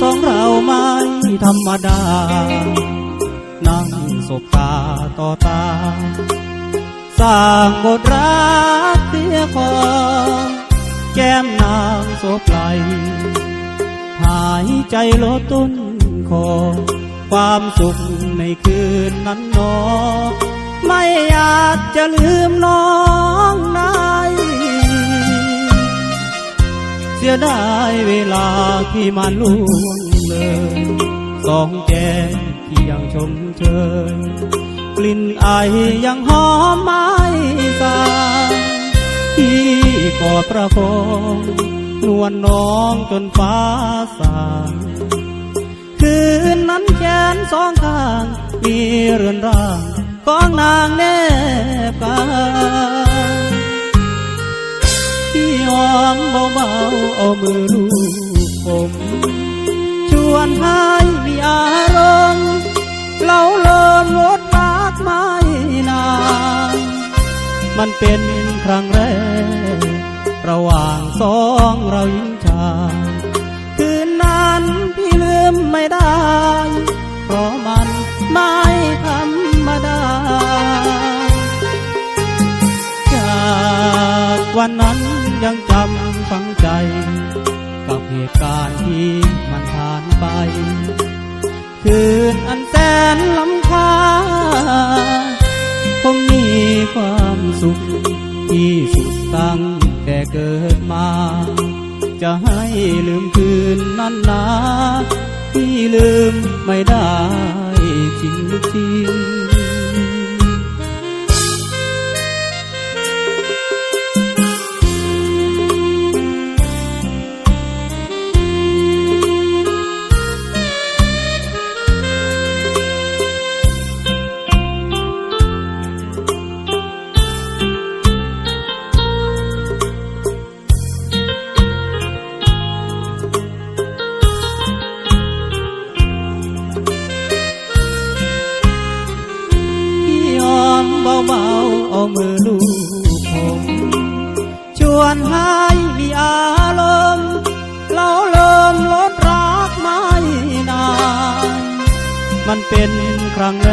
สองเราไม่ธรรมดา นั่งสบตาต่อตา สร้างบทรักเสียคอแก้มนางโสบไหลหายใจลดต้นคอ ความสุขในคืนนั้นนอ ไม่อาจจะลืมน้องนาย สียดายเวลาที่มันล่วงเลยสองแก้มที่ยังชมเชยกลิ่นไอยังหอมไม้สางที่กอดประคองนวลน้องจนฟ้าสางคืนนั้นแขนสองข้าง มีเรือนร่างของนางแนบกาย อมเบาๆเอามือลูบผมชวนให้มีอารมณ์เล่าเลินลดรักไม่นานมันเป็นครั้งแรก ระหว่างสองเราหญิงชาคืนนั้นพี่ลืมไม่ได้ เพราะมันไม่ธรรมดา จากวันนั้น ยังจำฝังใจ กับเหตุการณ์ที่มันผ่านไป คืนอันแสนล้ำค่าผมมีความสุข ที่สุดตั้งแต่เกิดมา จะให้ลืมคืนนั้นนาที่ลืมไม่ได้จริงๆ มือลูบผม ชวนให้มีอารมณ์เล่าเลิมลดรักไม่นาน มันเป็นครั้งแร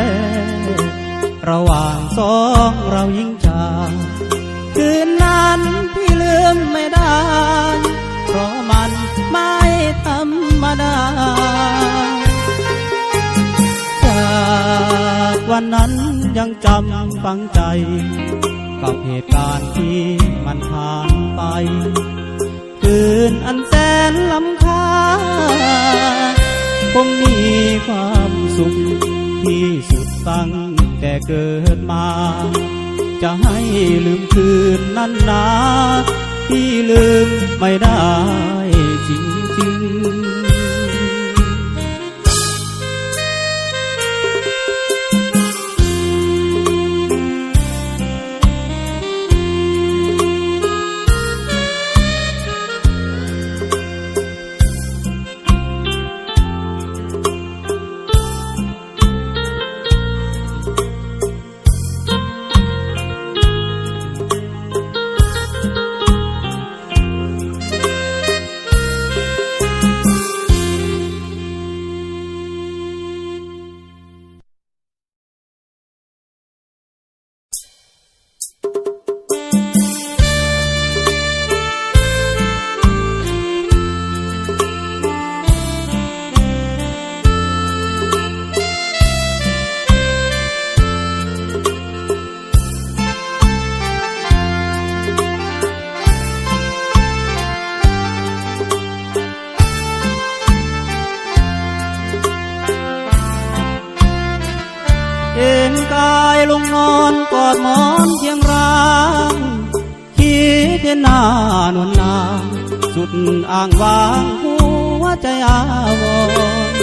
ก ระหว่างสองเรายิ่งชายคืนนั้นพี่ลืมไม่ได้ เพราะมันไม่ธรรมดา จากวันนั้น ยังจำฝังใจ กับเหตุการณ์ที่มันผ่านไป คืนอันแสนล้ำค่าผมมีความสุขที่สุดตั้งแต่เกิดมา จะให้ลืมคืนนั้นนาที่ลืมไม่ได้จริงๆ ลงนอนกอดหมอนเพียงรางคิดเห็นหน้านวลนางสุดอ่างวางหัวใจอาวร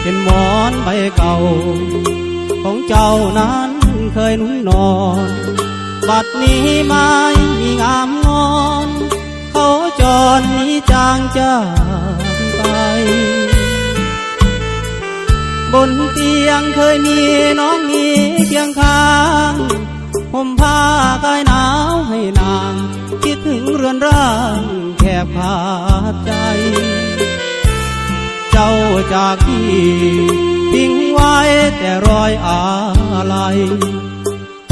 เป็นหมอนใบเก่า ของเจ้านั้นเคยนุ่งนอน บัดนี้ไม่มีงามงอน เขาจรนี้จางจา บนเตียงเคยมีน้องมีเคียงข้างห่มผ้ากายหนาวให้นาง คิดถึงเรือนร่างแคบขาดใจ เจ้าจากที่ทิ้งไว้แต่รอยอะไร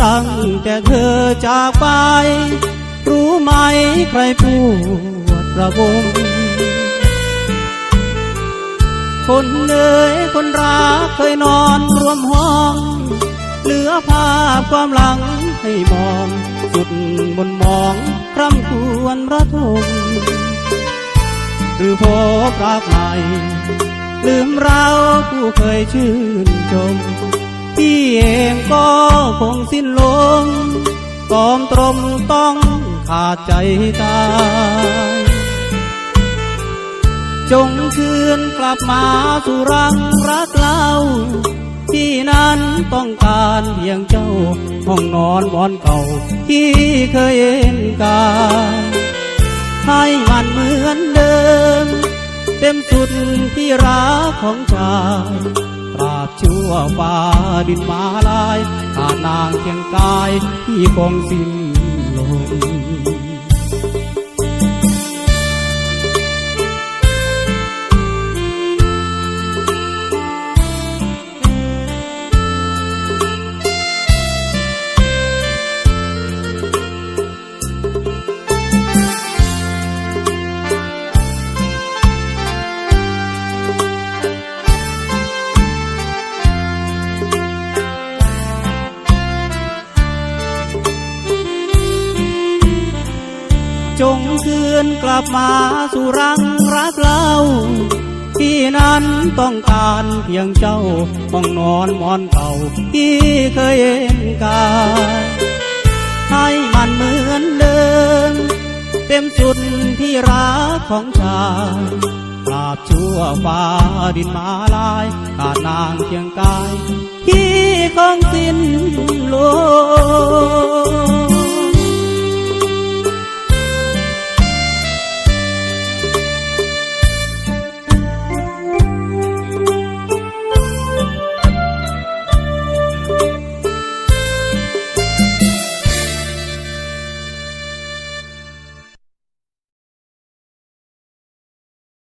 ตั้งแต่เธอจากไป รู้ไหมใครปวดระบม คนเอ๋ยคนรักเคยนอนรวมห้อง เหลือภาพความหลังให้มอง สุดบนมองคร่ำควรระทมหรือพบรักใหม่ ลืมเราผู้เคยชื่นชมพี่เองก็คงสิ้นลมตอมตรมต้องขาดใจตาย จงคืนกลับมาสู่รังรักเราที่นั้นต้องการเพียงเจ้า ห้องนอนหมอนเก่า ที่เคยเห็นกายให้มันเหมือนเดิม เต็มสุดที่รักของชายตราบชั่วฟ้าดินมาลายขาดนางเคียงกายที่คงสิ้นลม กลับมาสู่รังรักเราที่นั้นต้องการเพียงเจ้าห้องนอนหมอนเก่าที่เคยเห็นกายให้มันเหมือนเดิม เต็มสุดที่รักของชายปราบชั่วฟ้าดินมาลายขาดนางเคียงกาย ที่คงสิ้นลม